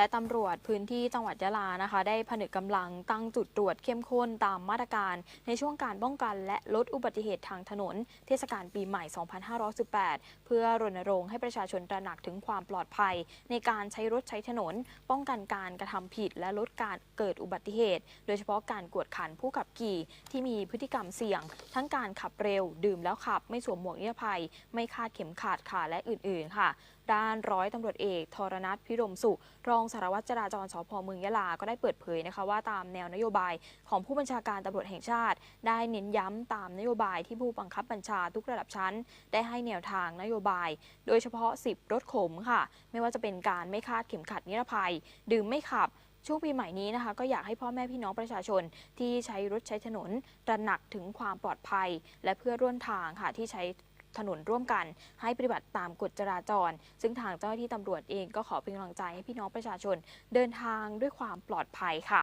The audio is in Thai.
และตำรวจพื้นที่จังหวัดยะลานะคะ ได้ผนึกกำลังตั้งจุดตรวจเข้มข้นตามมาตรการในช่วงการป้องกัน และลดอุบัติเหตุทางถนน เทศกาลปีใหม่ 2518 เพื่อรณรงค์ให้ประชาชนตระหนักถึงความปลอดภัย ในการใช้รถใช้ถนน ป้องกันการกระทำผิด และลดการเกิดอุบัติเหตุ โดยเฉพาะการกวดขันผู้ขับขี่ที่มีพฤติกรรมเสี่ยง ทั้งการขับเร็ว ดื่มแล้วขับ ไม่สวมหมวกนิรภัย ไม่คาดเข็มขัดค่ะและอื่นๆค่ะ ด้านร้อยตำรวจเอก ทรนัทพิรมสุขรองสารวัตรจราจรสพเมืองยะลา ก็ได้เปิดเผยนะคะว่าตามแนวนโยบายของผู้บัญชาการตำรวจแห่งชาติ ได้เน้นย้ำตามนโยบายที่ผู้บังคับบัญชาทุกระดับชั้น ได้ให้แนวทางนโยบาย โดยเฉพาะ 10 รถขมค่ะ ไม่ว่าจะเป็นการไม่คาดเข็มขัดนิรภัย ดื่มไม่ขับช่วงปีใหม่นี้นะคะก็อยากให้พ่อแม่พี่น้องประชาชน ที่ใช้รถใช้ถนนตระหนักถึงความปลอดภัย และเพื่อร่วมทางค่ะที่ใช้ ถนนร่วมกัน ให้ปฏิบัติตามกฎจราจร ซึ่งทางเจ้าหน้าที่ตำรวจเองก็ขอเป็นกำลังใจให้พี่น้องประชาชน เดินทางด้วยความปลอดภัยค่ะ